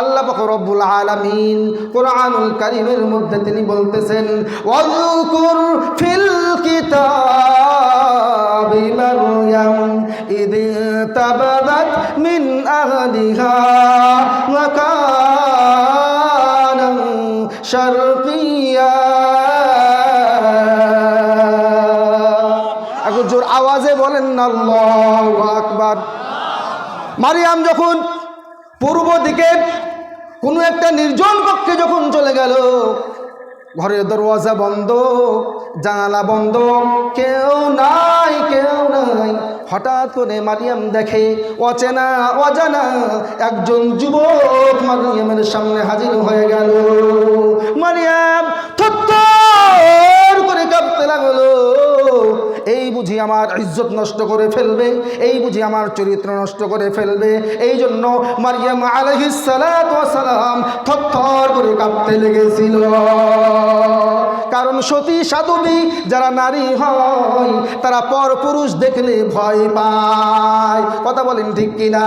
আল্লাহ রব্বুল আলামিন কোরআনুল কারীমের মধ্যে তিনি বলতেছেন জোর আওয়াজে বলেন, আল্লাহু মারিয়াম যখন পূর্ব দিকে কোনো একটা নির্জন কক্ষে যখন চলে গেল, ঘরের দরওয়াজা বন্ধ, জানালা বন্ধ, কেউ নাই কেউ নাই। হঠাৎ করে মারিয়াম দেখে, অচেনা, অজানা একজন যুবক মারিয়ামের সামনে হাজির হয়ে গেল। মারিয়াম আমার ইজ্জত নষ্ট করে ফেলবে, এই বুঝি আমার চরিত্র নষ্ট করে ফেলবে, এই জন্য মারিয়াম আলহিসালাম থর করে কাঁপতে লেগেছিল। কারণ সতী সাধবী যারা নারী হয়, তারা পর পুরুষ দেখলে ভয় পায়। কথা বলেন ঠিক কিনা?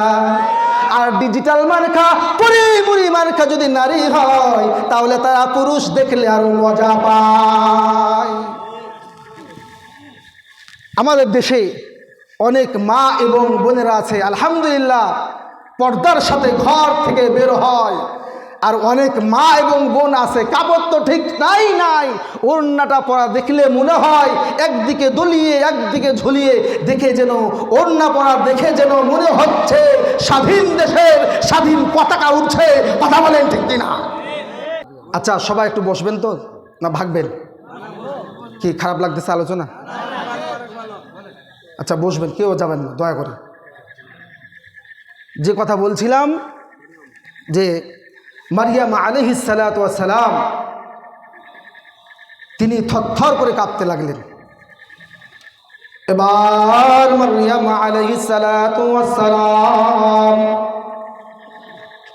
আর ডিজিটাল মার্কা পুরি মার্কা যদি নারী হয়, তাহলে তারা পুরুষ দেখলে আরও মজা পায়। আমাদের দেশে অনেক মা এবং বোনেরা আছে, আলহামদুলিল্লাহ, পর্দার সাথে ঘর থেকে বের হয়। আর অনেক মা এবং বোন আছে, কাপড় তো ঠিক নাই নাই, ওড়নাটা পরা দেখলে মনে হয় একদিকে দলিয়ে, একদিকে ঝুলিয়ে দেখে যেন, ওড়না পরা দেখে যেন মনে হচ্ছে স্বাধীন দেশের স্বাধীন পতাকা উঠছে, কথা বলেন ঠিক কিনা? আচ্ছা সবাই একটু বসবেন তো? না, ভাগবেন? কি খারাপ লাগতেছে আলোচনা? আচ্ছা বসবেন, কেউ যাবেন না, দয়া করে। যে কথা বলছিলাম, যে মারিয়াম আলহিসালাম তিনি থরথর করে কাঁপতে লাগলেন। এবার মারিয়াম আলহিসালাম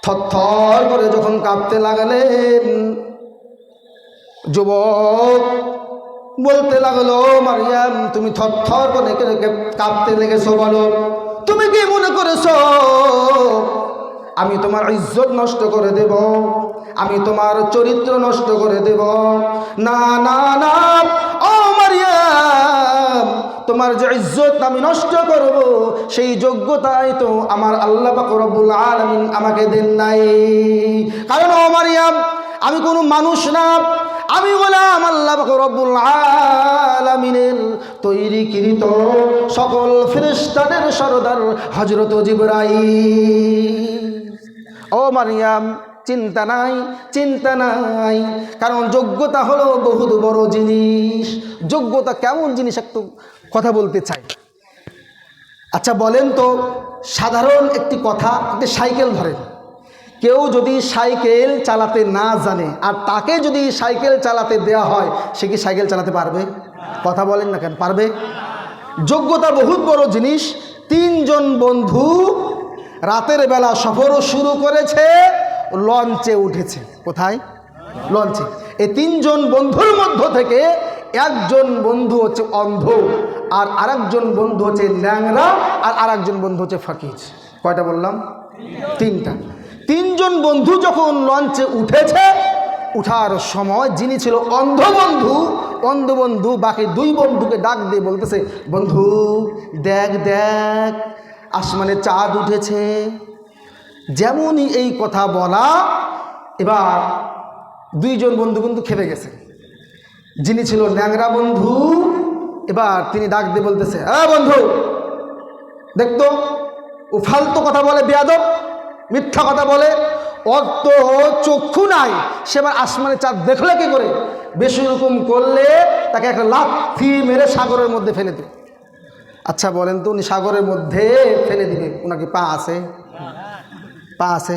থরথর করে যখন কাঁপতে লাগলেন, যুবক বলতে লাগল মারিয়াম, তুমি থর করে কাঁপতে লেগেছো বলো। তুমি কি মনে করেছ? আমি তোমার ইজ্জত নষ্ট করে দেব। আমি তোমার চরিত্র নষ্ট করে দেব। না না না, ও মারিয়াম, তোমার যে ইজ্জত আমি নষ্ট করব, সেই যোগ্যতাই তো আমার আল্লাহ পাক রব্বুল আলামিন আমাকে দেন নাই। কারণ ও মারিয়াম, আমি কোনো মানুষ না। আমি বললাম আল্লাহ রব্বুল তৈরি কৃত সকল ফেরেশতাদের সরদার হজরত জিবরাইল। ও মারিয়াম, চিন্তা নাই চিন্তা নাই, কারণ যোগ্যতা হলো বহুত বড় জিনিস। যোগ্যতা কেমন জিনিস একটু কথা বলতে চাই। আচ্ছা বলেন তো, সাধারণ একটি কথা একটি সাইকেল ধরেন। কেউ যদি সাইকেল চালাতে না জানে আর তাকে যদি সাইকেল চালাতে দেয়া হয়, সে কি সাইকেল চালাতে পারবে? কথা বলেন না কেন, পারবে? যোগ্যতা বহুত বড় জিনিস। তিনজন বন্ধু রাতের বেলা সফরও শুরু করেছে, লঞ্চে উঠেছে। কোথায়? লঞ্চে। এই তিনজন বন্ধুর মধ্য থেকে একজন বন্ধু হচ্ছে অন্ধ, আর আরেকজন বন্ধু হচ্ছে ল্যাংরা আর আরেকজন বন্ধু হচ্ছে ফাকিজ কয়টা বললাম? তিনটা। তিনজন বন্ধু যখন লঞ্চে উঠেছে, উঠার সময় যিনি ছিল অন্ধ বন্ধু অন্ধ বন্ধু বাকি দুই বন্ধুকে ডাক দিয়ে বলতেছে, বন্ধু, দেখ দেখ, আসমানে চাঁদ উঠেছে। যেমনই এই কথা বলা, এবার দুইজন বন্ধু কিন্তু খেপে গেছে। যিনি ছিল ন্যাংরা বন্ধু, এবার তিনি ডাক দিয়ে বলতেছে হ্যাঁ বন্ধু দেখতো ও ফালতু কথা বলে বেয়াদব। মিথ্যা কথা বলে অত চক্ষু নাই। সে এবার আসমানে চাঁদ দেখলে কি করে? বেশি রকম করলে তাকে একটা লাথি মেরে সাগরের মধ্যে ফেলে দেবে। আচ্ছা বলেন তো উনি সাগরের মধ্যে ফেলে দিবে। ওনাকে পা আছে? পা আছে।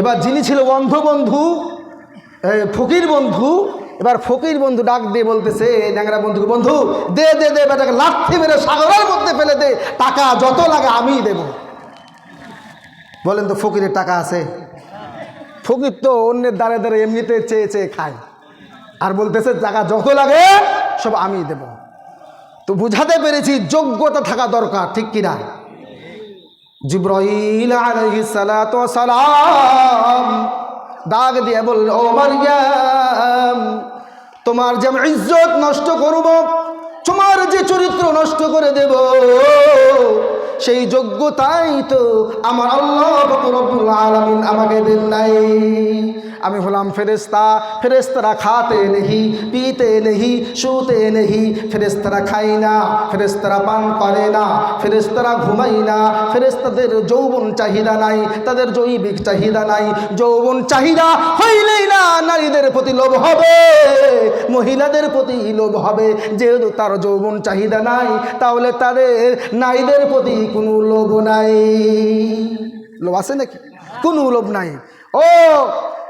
এবার যিনি ছিল অন্ধ বন্ধু ফকির বন্ধু, এবার ফকির বন্ধু ডাক দিয়ে বলতেছে ন্যাংরা বন্ধুকে, বন্ধু, দে দে দে বেটাকে লাথি মেরে সাগরের মধ্যে ফেলে দে। টাকা যত লাগে আমিই দেব। বলেন তো ফকিরের টাকা আছে? ফকির তো অন্যের দ্বারে দ্বারে এমনিতে চেয়ে চেয়ে খায়। আর বলতেছে টাকা যত লাগে, সব আমিই দেব। তো বুঝাতে পেরেছি যোগ্যতা থাকা দরকার, ঠিক কিনা জিব্রাইল সালাম দাগ দিয়ে বলল, ও তোমার যে আমি ইজ্জত নষ্ট করব, তোমার যে চরিত্র নষ্ট করে দেব সেই যোগ্যতাই তো আমার আল্লাহ আলামিন আমাকে দেন নাই। আমি হলাম ফেরেস্তা ফেরেস্তারা খাতে নেহি, পিতে নেহি, শুতে নেহি ফেরেস্তারা খাই না ফেরেস্তারা পান করে না ফেরেস্তারা ঘুমাই না ফেরেস্তাদের যৌবন চাহিদা নাই, তাদের জৈবিক চাহিদা নাই। যৌবন চাহিদা হইলেই না নারীদের প্রতি লোভ হবে, মহিলাদের প্রতি লোভ হবে। যেহেতু তার যৌবন চাহিদা নাই, তাহলে তাদের নারীদের প্রতি কোনো লোভ নাই। লোভ আছে নাকি? কোনো লোভ নাই। ও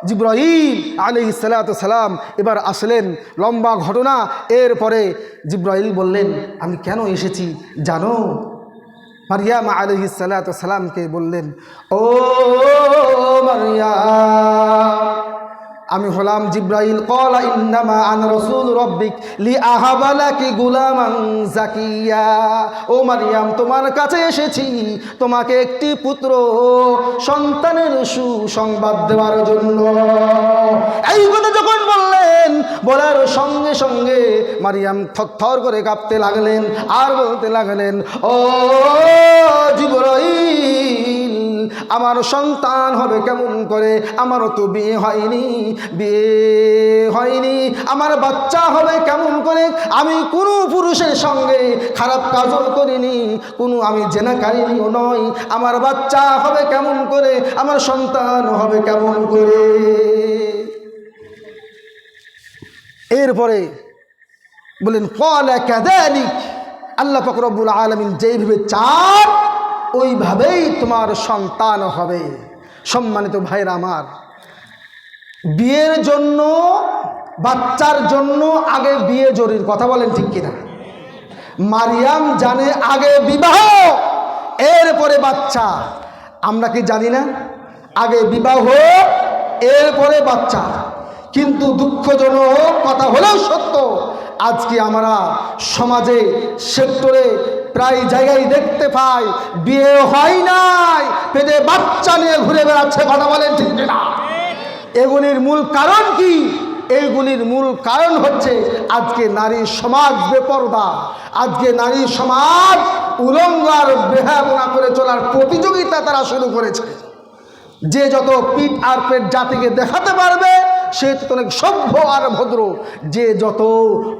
জিব্রাহিম আলি সালাম এবার আসলেন লম্বা ঘটনা। এর পরে জিব্রাহিল বললেন, আমি কেন এসেছি জানো? মারিয়াম আলহি সালাতামকে বললেন, ও মারিয়াম আমি হলাম জিব্রাইল কলা ইন্নামা আন রসুল রব্বিক লি আহাবালাকি গুলামান জাকিয়া ও মারিয়াম, তোমার কাছে এসেছি। তোমাকে একটি পুত্র সন্তানের সুসংবাদ দেওয়ার জন্য। এই কথা যখন বললেন, বলার সঙ্গে সঙ্গে মারিয়াম থর করে কাঁপতে লাগলেন আর বলতে লাগলেন, ও জিব্রাইল আমার সন্তান হবে কেমন করে? আমারও তো বিয়ে হয়নি বিয়ে হয়নি। আমার বাচ্চা হবে কেমন করে? আমি কোনো পুরুষের সঙ্গে খারাপ কাজও করিনি, কোনো আমি জেনাকারিনীও নয় আমার বাচ্চা হবে কেমন করে? আমার সন্তান হবে কেমন করে? এরপরে বলেন, কল একাদানিক আল্লাহ ফকরবুল আলমিন যেইভাবে চার ওইভাবেই তোমার সন্তান হবে। সম্মানিত ভাইরা আমার, বিয়ের জন্য, বাচ্চার জন্য আগে বিয়ে জরুরি, কথা বলেন ঠিক কিনা? মারিয়াম জানে আগে বিবাহ, এরপরে বাচ্চা। আমরা কি জানি না? আগে বিবাহ, এরপরে বাচ্চা। কিন্তু দুঃখজনক কথা হলেও সত্য, আজকে আমরা সমাজে, সেক্টরে প্রায় জায়গায় দেখতে পাই বিয়ে হয় নাই, পেটে বাচ্চা নিয়ে ঘুরে বেড়াচ্ছে, কথা বলেন ঠিক না এগুলির মূল কারণ কি? এইগুলির মূল কারণ হচ্ছে আজকে নারী সমাজ বেপরদা। আজকে নারী সমাজ উলঙ্গ আর বেহাবনা করে চলার প্রতিযোগিতা তারা শুরু করেছে। যে যত পিঠ আর পেট জাতিকে দেখাতে পারবে সে তো অনেক সভ্য আর ভদ্র। যে যত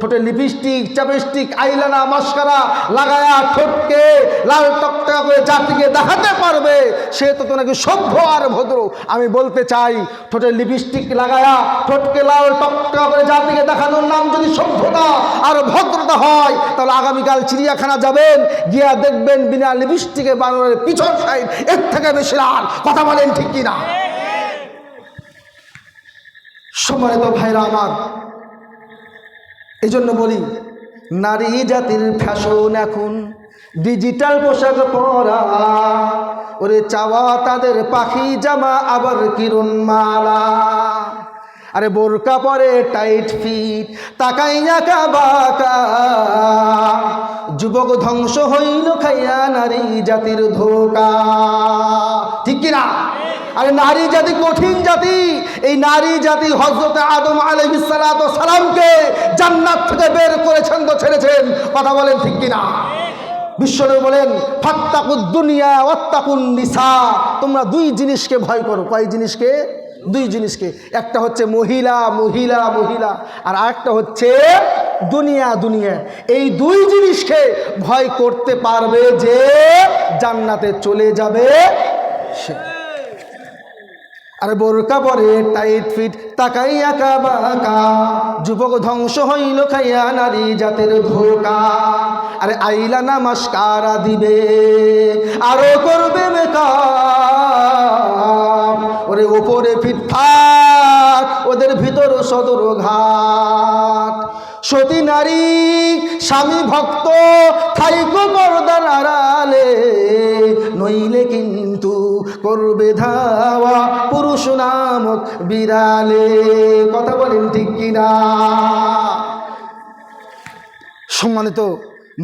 ঠোঁটে লিপস্টিক, চাপস্টিক, আইলানা, মাস্কারা লাগায়া ঠোঁটকে লাল টকটকা করে জাতিকে দেখাতে পারবে, সে তো নাকি সভ্য আর ভদ্র। আমি বলতে চাই, ঠোঁটে লিপস্টিক লাগায়া ঠোঁটকে লাল টকটকা করে জাতিকে দেখানোর নাম যদি সভ্যতা আর ভদ্রতা হয়, তাহলে আগামীকাল চিড়িয়াখানা যাবেন, গিয়া দেখবেন বিনা লিপস্টিকে বানরের পিছন সাইড, এর থেকে বেশি আর কথা বলেন ঠিক কিনা? সম্মানিত ভাইরা আমার এই জন্য বলি, নারী জাতির ফ্যাশন এখন ডিজিটাল পোশাক পরা। ওরে চাওয়া তাদের পাখি জামা, আবার কিরণ মালা। আরে বোরকা পরে টাইট ফিট তাকাই একা বাকা যুবক ধ্বংস হইল খাইয়া নারী জাতির ধোকা। ঠিক কিনা? আরে নারী জাতি কঠিন জাতি, এই নারী জাতি হজরত আদম আলহিসালাত সালামকে জান্নাত থেকে বের করেছেন তো ছেড়েছেন। কথা বলেন ঠিক কিনা? বিশ্বনবী বলেন, ফাত্তাকুদ দুনিয়া ওয়াত্তাকুন নিসা। তোমরা দুই জিনিসকে ভয় করো। কয় জিনিসকে? দুই জিনিসকে। একটা হচ্ছে মহিলা মহিলা মহিলা। আর আরেকটা হচ্ছে দুনিয়া দুনিয়া। এই দুই জিনিসকে ভয় করতে পারবে যে জান্নাতে চলে যাবে সে। আর বোরকা পরে টাইট ফিট তাকাই আঁকা বাঁকা যুবক ধ্বংস হইল খাইয়া নারী জাতের ধোকা। আরে আইলা নমস্কারা দিবে, আরও করবে ওরে ওপরে ফিটফাট ওদের ভিতর সদর ঘাট। সতী নারী, স্বামী ভক্ত থাইকো পর্দার আড়ালে নইলে কিন্তু করবে ধাওয়া পুরুষ নামক বিড়ালে। কথা বলেন ঠিক কিনা? সম্মানিত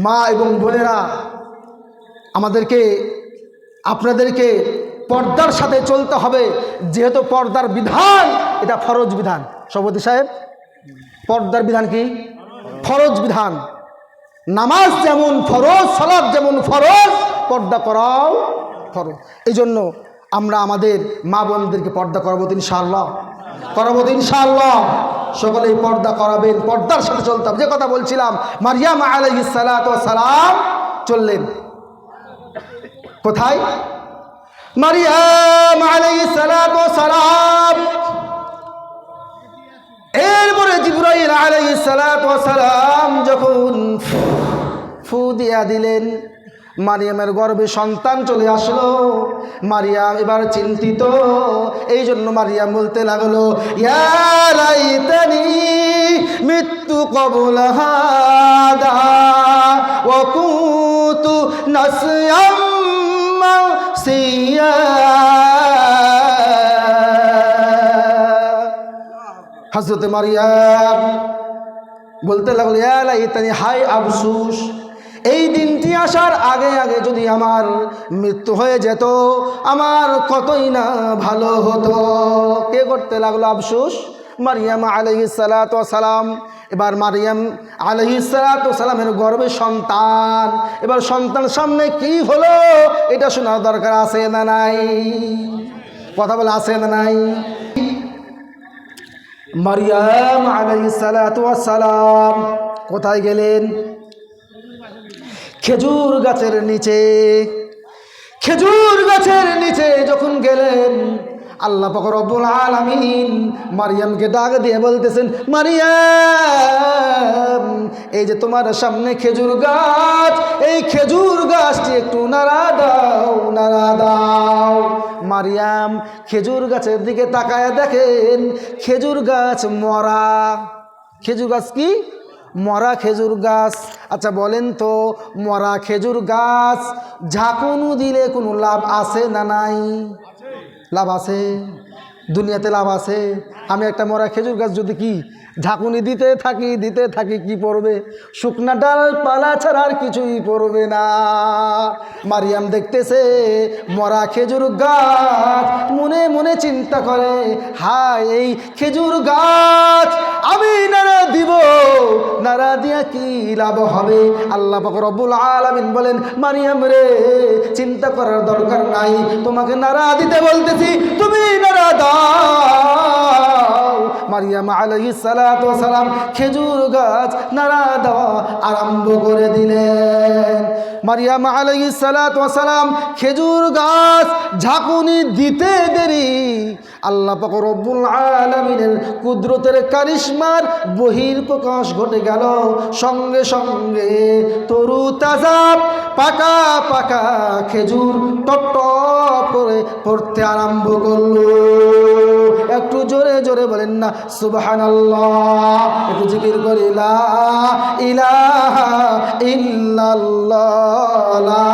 মা এবং বোনেরা, আমাদেরকে, আপনাদেরকে পর্দার সাথে চলতে হবে, যেহেতু পর্দার বিধান, এটা ফরজ বিধান। সভাপতি সাহেব, পর্দার বিধান কি? ফরজ বিধান। নামাজ যেমন ফরজ সলাপ যেমন ফরজ, পর্দা করাও ফরজ। এই জন্য আমরা আমাদের মা বোনদেরকে পর্দা করাবো তো ইনশাআল্লাহ। করাবো তো ইনশাআল্লাহ। সকলেই পর্দা করাবেন, পর্দার সাথে চলতাম যে কথা বলছিলাম, মারিয়াম সালাম চললেন। কোথায়? মারিয়াম সালাম। এরপরে জিব্রাইল সালাম যখন ফু দিয়া দিলেন মারিয়ামের গর্ভে সন্তান চলে আসলো। মারিয়াম এবার চিন্তিত। এই জন্য মারিয়াম বলতে লাগল মৃত্যু কবুল কুতু নাসিয়াম হজরত মারিয়াম বলতে লাগল ইতানি হাই আফসুস এই দিনটি আসার আগে আগে যদি আমার মৃত্যু হয়ে যেত, আমার কতই না ভালো হতো। কে করতে লাগল আফসুস? মারিয়াম আলহি সালাম এবার মারিয়াম আলহি সালামের গর্বে সন্তান। এবার সন্তান সামনে কি হলো, এটা শোনার দরকার আছে না নাই? কথা বলে আছে না নাই? মারিয়াম আলহি সালাম কোথায় গেলেন? খেজুর গাছের নিচে, খেজুর গাছের নিচে যখন গেলেন, আল্লাহ পাক রব্বুল আলামিন মারিয়ামকে ডাক দিয়ে বলতেছেন, মারিয়াম, এই যে তোমার সামনে খেজুর গাছ, এই খেজুর গাছটি একটু নাড়া দাও নাড়া দাও। মারিয়াম খেজুর গাছের দিকে তাকায় দেখেন, খেজুর গাছ মরা। খেজুর গাছ কি? মরা খেজুর গাছ। আচ্ছা বলেন তো, মরা খেজুর গাছ, ঝাঁকুনু দিলে কোনো লাভ আছে না নাই? লাভ আছে? দুনিয়াতে লাভ আছে। আমি একটা মরা খেজুর গাছ যদি কি ঝাঁকুনি দিতে থাকি দিতে থাকি কি পড়বে? শুকনা ডাল পালা ছাড়া আর কিছুই পড়বে না। মারিয়াম দেখতেছে মরা খেজুর গাছ মনে মনে চিন্তা করে, হায় এই খেজুর গাছ আমি নাড়া দিব, নাড়া দিয়া কি লাভ হবে? আল্লাহ পাক রব্বুল আলামিন বলেন, মারিয়াম রে, চিন্তা করার দরকার নাই। তোমাকে নাড়া দিতে বলতেছি, তুমি নাড়া দাও। মারিয়াম আলাইহিস সালাম খেজুর গাছ নাড়া দেওয়া আরম্ভ করে দিলেন। মারিয়াম সালাতু সালাম খেজুর গাছ ঝাঁকুনি দিতে দেরি আল্লাহ পাক রব্বুল আলামিনের কুদরতের কারিশমার বহির প্রকাশ ঘটে গেল। সঙ্গে সঙ্গে তরু তাজা পাকা পাকা খেজুর টপ টপ করে পড়তে আরম্ভ করল। একটু জোরে জোরে বলেন না সুবহান একটু জিকির করি ইল্লাল্লাহ, লা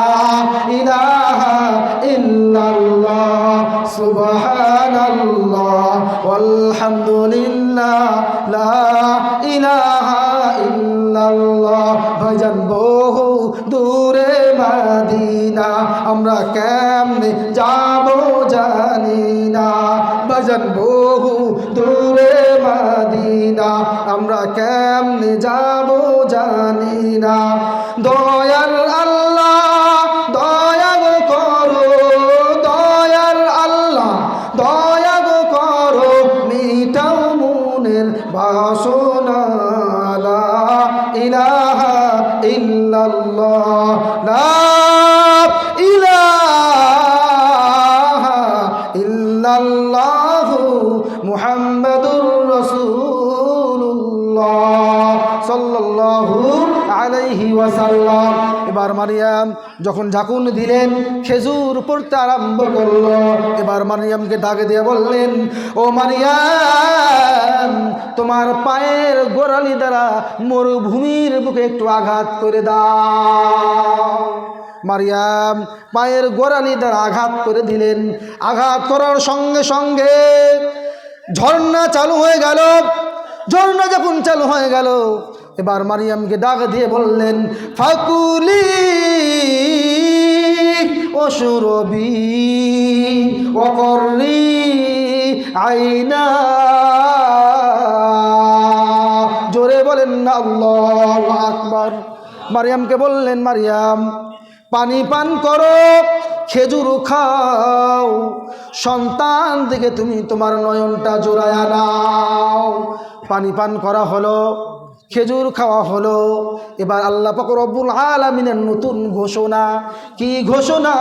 ইল্লাল্লাহ ভাইজান, বহু দূরে মাদিনা, আমরা কেমনে যাব জানি না। ভজন দূরে মাদিনা আমরা কেমনে যাব জানি না। দয়াল মারিয়াম, যখন ঝাঁকুন দিলেন, খেজুর পড়তে আরম্ভ করল। এবার মারিয়ামকে ডাকে দিয়ে বললেন, ও মারিয়াম, তোমার পায়ের গোড়ালি দ্বারা মরুভূমির বুকে একটু আঘাত করে দাও। মারিয়াম পায়ের গোড়ালি দ্বারা আঘাত করে দিলেন। আঘাত করার সঙ্গে সঙ্গে ঝর্ণা চালু হয়ে গেল। ঝর্ণা যখন চালু হয়ে গেল এবার মারিয়ামকে ডাক দিয়ে বললেন, ফাকুলি অসুরবি অকরি আইনা। জোরে বলেন না আল্লাহ মারিয়ামকে বললেন, মারিয়াম, পানি পান করো, খেজুর খাও, সন্তান দিকে তুমি তোমার নয়নটা জোড়ায় নাও পানি পান করা হলো। খেজুর খাওয়া হলো। এবার আল্লাহ রব্বুল আলামিনের নতুন ঘোষণা। কি ঘোষণা?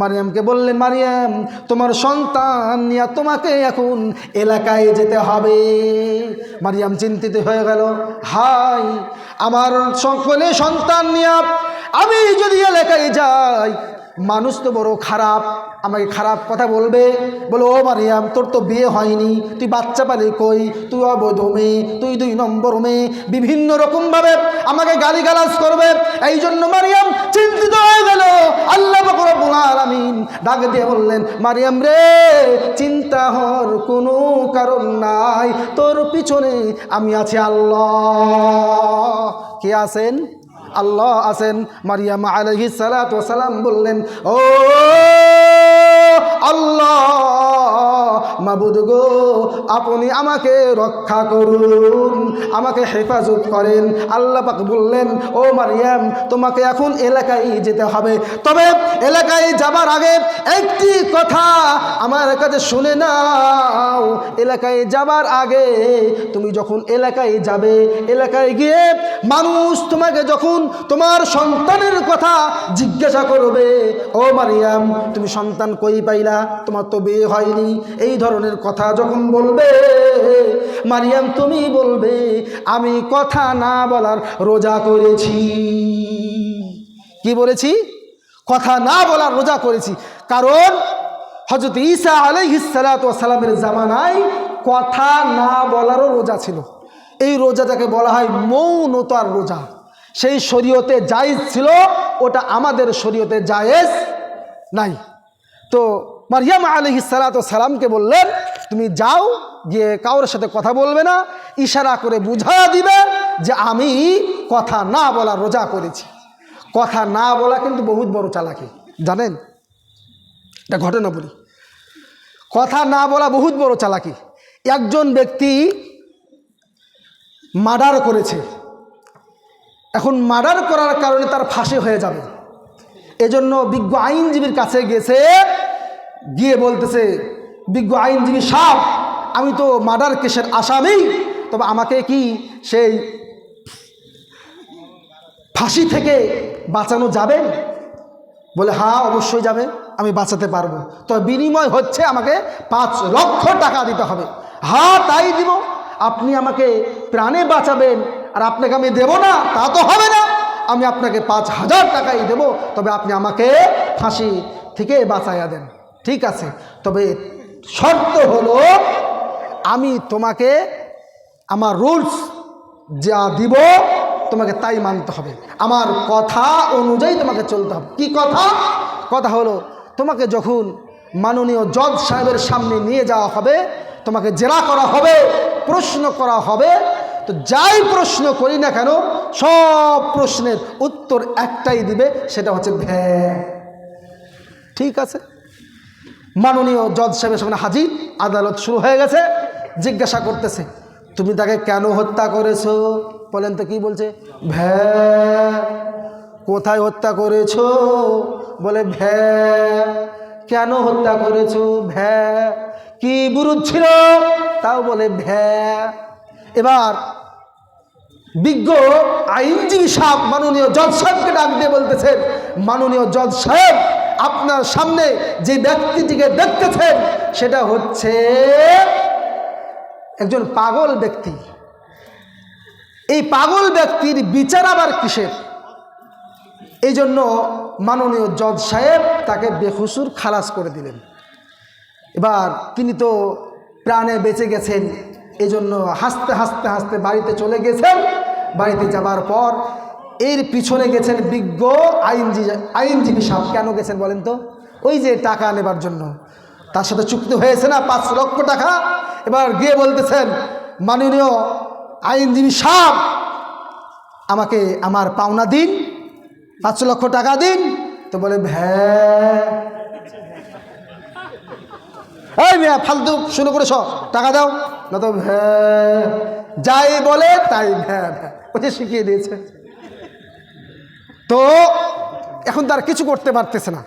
মারিয়ামকে বললেন, মারিয়াম, তোমার সন্তান নিয়ে তোমাকে এখন এলাকায় যেতে হবে। মারিয়াম চিন্তিত হয়ে গেল, হাই, আমার সকলে সন্তান নিয়ে আমি যদি এলাকায় যাই মানুষ তো বড় খারাপ, আমাকে খারাপ কথা বলবে। বলো, ও মারিয়াম, তোর তো বিয়ে হয়নি, তুই বাচ্চা পালি কই? তুই অবৈধ মেয়ে, তুই দুই নম্বর মেয়ে। বিভিন্ন রকমভাবে আমাকে গালিগালাজ করবে। এই জন্য মারিয়াম চিন্তিত হয়ে গেল। আল্লাহ আলামিন ডাক দিয়ে বললেন, মারিয়াম রে, চিন্তা হওয়ার কোনো কারণ নাই। তোর পিছনে আমি আছি আল্লাহ। কে আছেন? আল্লাহ আছেন মারিয়াম আলহি সালাম বললেন ও আল্লাহ, মাবুদ গো, আপনি আমাকে রক্ষা করুন, আমাকে হেফাজত করেন। আল্লাহ পাক বললেন, ও মারিয়াম, তোমাকে এখন এলাকায় যেতে হবে। তবে এলাকায় যাবার আগে একটি কথা আমার কাছে শুনে নাও। এলাকায় যাবার আগে তুমি যখন এলাকায় যাবে, এলাকায় গিয়ে মানুষ তোমাকে যখন তোমার সন্তানের কথা জিজ্ঞাসা করবে, ও মারিয়াম, তুমি সন্তান কই পাইলা তোমার তো বিয়ে হয়নি। এই ধরনের কথা যখন বলবে, মারিয়াম, তুমি বলবে, আমি কথা না বলার রোজা করেছি। কি বলেছি? কথা না বলার রোজা করেছি। কারণ হজরত ঈসা আলাইহিসালামের জামানায় কথা না বলারও রোজা ছিল। এই রোজাটাকে বলা হয় মৌনতার রোজা। সেই শরীয়তে জায়েজ ছিল, ওটা আমাদের শরীয়তে জায়েজ নাই। তো মারিয়াম আলহি সালামকে বললেন, তুমি যাও, গিয়ে কারোর সাথে কথা বলবে না, ইশারা করে বুঝা দিবে যে আমি কথা না বলা রোজা করেছি। কথা না বলা কিন্তু বহুত বড় চালাকি, জানেন? এটা ঘটনা বলি। কথা না বলা বহুত বড় চালাকি। একজন ব্যক্তি মার্ডার করেছে। এখন মার্ডার করার কারণে তার ফাঁসি হয়ে যাবে। এজন্য বিজ্ঞ আইনজীবীর কাছে গেছে, গিয়ে বলতেছে, বিজ্ঞ আইনজীবী সাহ, আমি তো মার্ডার কেসের আসামি, তবে আমাকে কি সেই ফাঁসি থেকে বাঁচানো যাবে? বলে হ্যাঁ অবশ্যই যাবে, আমি বাঁচাতে পারব। তো বিনিময় হচ্ছে আমাকে পাঁচ লক্ষ টাকা দিতে হবে। হ্যাঁ তাই দিব। আপনি আমাকে প্রাণে বাঁচাবেন, আর আপনাকে আমি দেব না, তা তো হবে না। আমি আপনাকে পাঁচ হাজার টাকাই দেব, তবে আপনি আমাকে ফাঁসি থেকে বাঁচাইয়া দেন। ঠিক আছে? তবে শর্ত হলো, আমি তোমাকে আমার রুলস যা দিব, তোমাকে তাই মানতে হবে। আমার কথা অনুযায়ী তোমাকে চলতে হবে। কি কথা? কথা হলো, তোমাকে যখন মাননীয় জজ সাহেবের সামনে নিয়ে যাওয়া হবে, তোমাকে জেরা করা হবে, প্রশ্ন করা হবে তো যাই প্রশ্ন করি না কেন, সব প্রশ্নের উত্তর একটাই দিবে, সেটা হচ্ছে ভ্যা ঠিক আছে? মাননীয় জজ সাহেবের সামনে হাজির, আদালত শুরু হয়ে গেছে, জিজ্ঞাসা করতেছে, তুমি তাকে কেন হত্যা করেছ? বলেন তো কি বলছে? ভ্যা কোথায় হত্যা করেছ? বলে ভ্যা কেন হত্যা করেছ? ভ্যা কি বুরুদ ছিল? তাও বলে ভ্যা এবার বিজ্ঞ আইনজীবী সাহেব মাননীয় জজ সাহেবকে ডাক দিয়ে বলতেছেন, মাননীয় জজ সাহেব, আপনার সামনে যে ব্যক্তিটিকে দেখতেছেন, সেটা হচ্ছে একজন পাগল ব্যক্তি। এই পাগল ব্যক্তির বিচার আবার কিসের? এই জন্য মাননীয় জজ সাহেব তাকে বেখুসুর খালাস করে দিলেন। এবার তিনি তো প্রাণে বেঁচে গেছেন। এই জন্য হাসতে হাসতে হাসতে বাড়িতে চলে গেছেন। বাড়িতে যাবার পর এর পিছনে গেছেন বিজ্ঞ আইনজীবী আইনজীবী সাহেব। কেন গেছেন বলেন তো? ওই যে টাকা নেবার জন্য। তার সাথে চুক্তি হয়েছে না? পাঁচ লক্ষ টাকা। এবার গিয়ে বলতেছেন, মাননীয় আইনজীবী সাহেব, আমাকে আমার পাওনা দিন, পাঁচ লক্ষ টাকা দিন। তো বলে ভ্যা ফালতু শুরু করেছ। টাকা দাও। না তো ভ্যা, যাই বলে তাই ভ্যা ভ্যা ওকে শিখিয়ে দিয়েছে। তো এখন তার কিছু করতে পারতেছে না।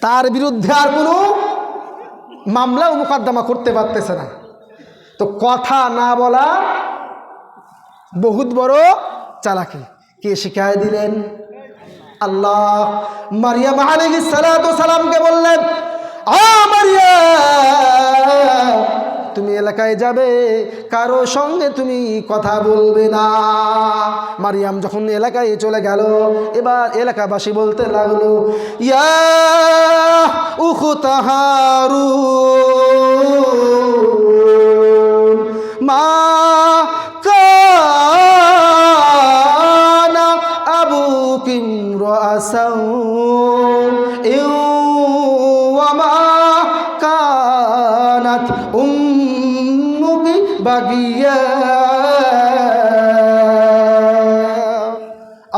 তার বিরুদ্ধে আর কোনো মামলা ও মোকদ্দমা করতে পারতেছে না। তো কথা না বলা বহুত বড় চালাকি। কে শিখায় দিলেন? আল্লাহ মারিয়াম সালাতু সালামকে বললেন এলাকায় যাবে, কারও সঙ্গে তুমি কথা বলবে না। মারিয়াম যখন এলাকায় চলে গেল, এবার এলাকাবাসী বলতে লাগল, ইয়া উখু তাহারু মা কানা ওয়ামা কানাত উম্মুকি বাগিয়া।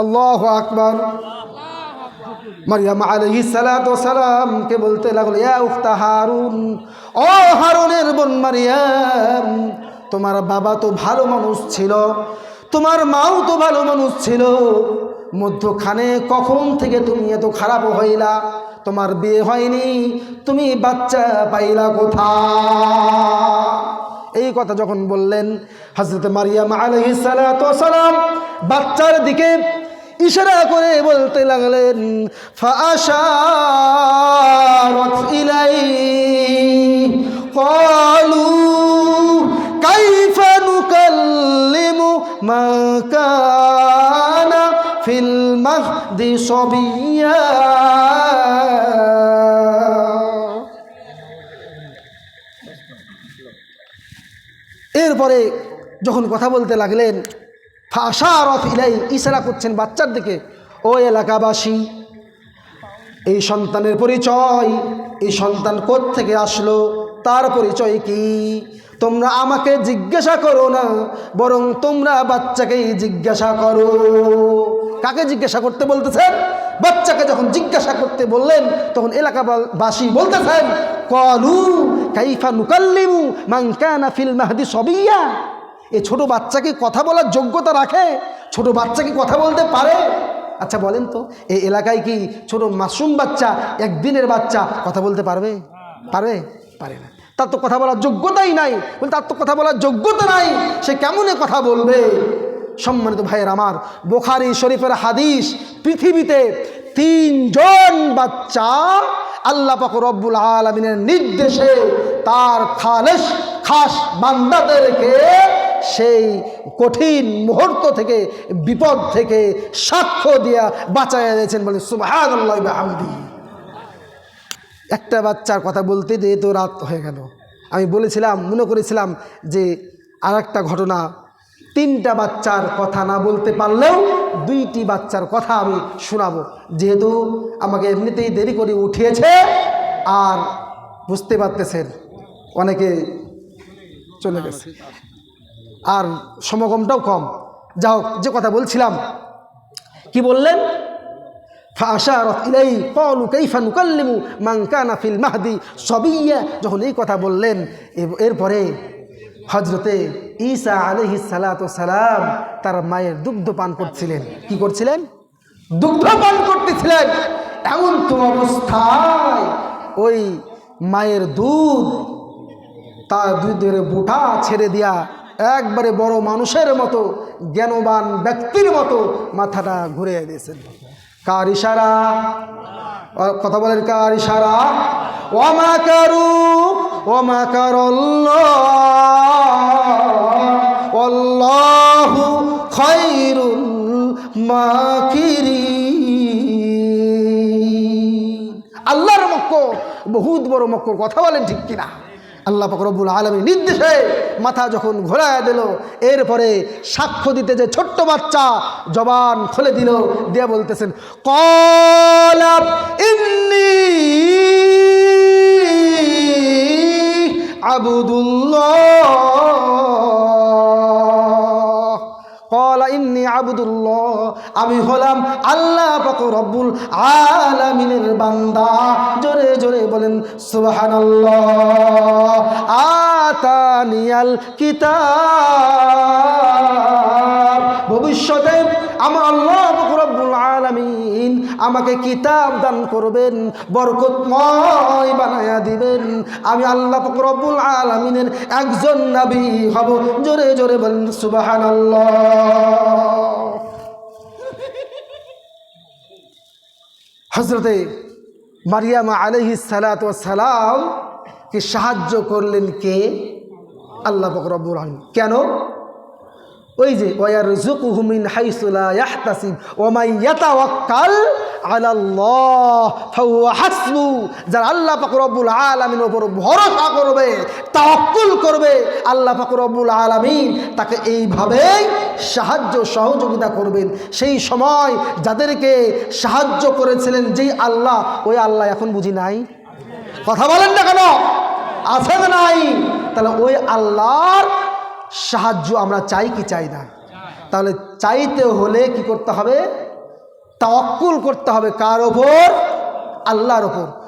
আল্লাহু আকবার। মারিয়াম আলাইহিস সালাতু সালামকে বলতে লাগল, ইয়া উখতা হারুন, ও হারুনের বোন মারিয়াম, তোমার বাবা তো ভালো মানুষ ছিল, তোমার মাও তো ভালো মানুষ ছিল, মধ্যখানে কখন থেকে তুমি এত খারাপ হইলা? তোমার বিয়ে হয়নি, তুমি বাচ্চা পাইলা কোথা এই কথা যখন বললেন হজরত মারিয়াম আলহিস সালাম বাচ্চার দিকে ইশারা করে বলতে লাগলেন ইলাই মাহদি সাবিয়্যা এরপরে যখন কথা বলতে লাগলেন, ফাশারত ইলাই ইশারা করছেন বাচ্চার দিকে, ও এলাকাবাসী, এই সন্তানের পরিচয়, এই সন্তান থেকে আসলো, তার পরিচয় কি? তোমরা আমাকে জিজ্ঞাসা করো না, বরং তোমরা বাচ্চাকেই জিজ্ঞাসা করো। কাকে জিজ্ঞাসা করতে বলতেছেন? বাচ্চাকে যখন জিজ্ঞাসা করতে বললেন, তখন এলাকাবাসী বলতেছেন, কলু কাইফা নুকাল্লিমু মাংকানা ফিল মাহদি সবিয়া। এ ছোট বাচ্চাকে কথা বলার যোগ্যতা রাখে, ছোট বাচ্চা কি কথা বলতে পারে। আচ্ছা বলেন তো এই এলাকায় কি ছোট মাসুম বাচ্চা, একদিনের বাচ্চা কথা বলতে পারবে? পারবে? পারে না। তার তো কথা বলার যোগ্যতাই নাই। বলে, তার তো কথা বলার যোগ্যতা নাই। সে কেমনে কথা বলবে? সম্মানিত ভাইয়ের আমার, বোখারি শরীফের হাদিস পৃথিবীতে তিনজন বাচ্চা আল্লাহ পাক রব্বুল আলমিনের নির্দেশে তার খালেস খাস বান্দাদেরকে সেই কঠিন মুহূর্ত থেকে, বিপদ থেকে সাক্ষ্য দিয়া বাঁচাইয়া দিয়েছেন বলে সুবাহান একটা বাচ্চার কথা বলতে দিয়ে তো রাত হয়ে গেল। আমি বলেছিলাম, মনে করেছিলাম যে আর একটা ঘটনা, তিনটা বাচ্চার কথা না বলতে পারলেও দুইটি বাচ্চার কথা আমি শোনাবো। যেহেতু আমাকে এমনিতেই দেরি করে উঠিয়েছে আর বুঝতে পারতেছেন, অনেকে চলে গেছে। আর সমাগমটাও কম। যা হোক, যে কথা বলছিলাম, কি বললেন? যখন এই কথা বললেন এরপরে হজরতে ঈসা আলহি সালাম তার মায়ের দুগ্ধ পান করছিলেন। কি করছিলেন? দুগ্ধ পান করতেছিলেন। এমন তো অবস্থায় ওই মায়ের দুধ তার দুধের বুটা ছেড়ে দিয়া একবারে বড় মানুষের মতো, জ্ঞানবান ব্যক্তির মতো মাথাটা ঘুরে দিয়েছেন। কার ইশারা? কথা বলেন কার ইশারা? ওমা কারু? ওমা কারল্লাহু খৈরুল মাকিরি আল্লাহর মক্কর বহুত বড় মক্কর কথা বলেন ঠিক কিনা? আল্লাহ ফকরবুল আলমীর নির্দেশে মাথা যখন ঘোরায় দিল, এরপরে সাক্ষ্য দিতে যে ছোট্ট বাচ্চা জবান খুলে দিল, দিয়ে বলতেছেন কলাপ ইন্নি আবুদুল্লাহ আবুদুল্লাহ, আমি হলাম আল্লাহ রব্বুল আলামিনের বান্দা। জোরে জোরে বলেন, সুবহানাল্লাহ। আতানিয়াল কিতাব। ভবিষ্যতে আমার আল্লাহ পাক আমাকে কিতাব দান করবেন, বরকতময় বানায়া দিবেন। আমি আল্লাহ পাক রব্বুল আলামিনের একজন নবী হব। জোরে জোরে বলেন, সুবহানাল্লাহ। হজরতে মারিয়ামা আলহি সালাম কে সাহায্য করলেন কে? আল্লাহ ফকরবুল আলম কেন? ওই যে ওয়ার জুকুহুমিন হাইসুলা ইয়াহতাসিব ওমাই ইয়াতাওয়াক্কাল আলাল্লাহ, ফাহুয়া হাসবু। যারা আল্লাহ পাক রব্বুল আলামিনের উপর ভরসা করবে, তাওয়াক্কুল করবে, আল্লাহ পাক রব্বুল আলামিন তাকে এইভাবেই সাহায্য সহযোগিতা করবেন। সেই সময় যাদেরকে সাহায্য করেছিলেন যেই আল্লাহ, ওই আল্লাহ এখন বুঝি নাই? কথা বলেন না কেন? আছে নাই? তাহলে ওই আল্লাহর সাহায্য আমরা চাই কি চাই না? তাহলে চাইতে হলে কি করতে হবে? তাওয়াক্কুল করতে হবে কার ওপর? আল্লাহর ওপর।